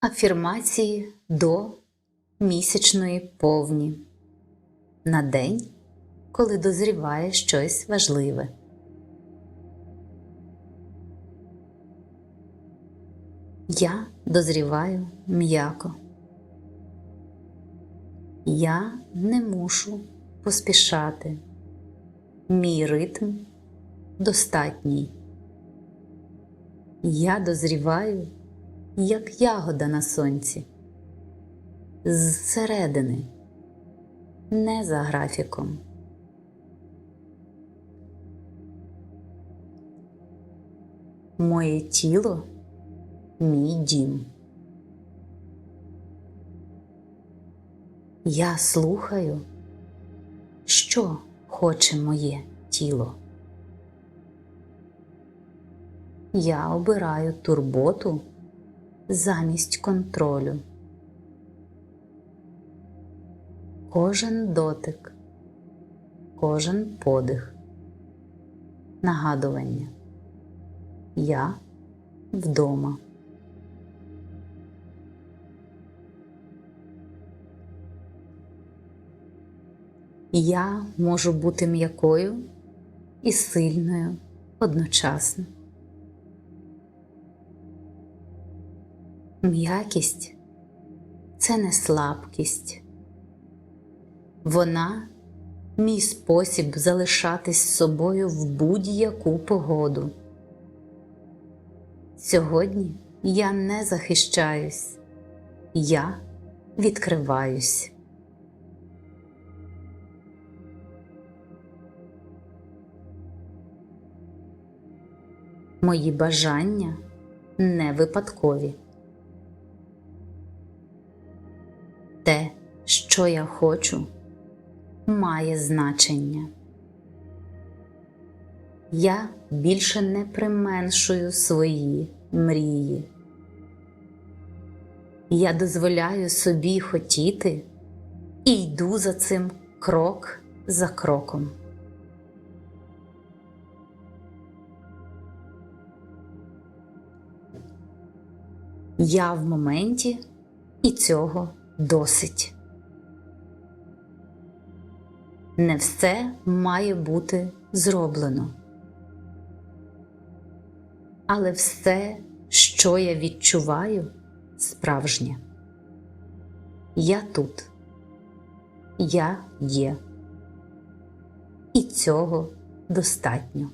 Афірмації до місячної повні на день, коли дозріває щось важливе. Я дозріваю м'яко. Я не мушу поспішати. Мій ритм достатній. Я дозріваю, як ягода на сонці, зсередини, не за графіком. Моє тіло мій дім. Я слухаю, що хоче моє тіло. Я обираю турботу замість контролю. Кожен дотик, кожен подих, нагадування. Я вдома. Я можу бути м'якою і сильною одночасно. М'якість це не слабкість. Вона мій спосіб залишатись собою в будь-яку погоду. Сьогодні я не захищаюсь, я відкриваюсь. Мої бажання не випадкові. Те, що я хочу, має значення. Я більше не применшую свої мрії. Я дозволяю собі хотіти і йду за цим крок за кроком. Я в моменті і цього досить. Не все має бути зроблено. Але все, що я відчуваю, справжнє. Я тут, я є. І цього достатньо.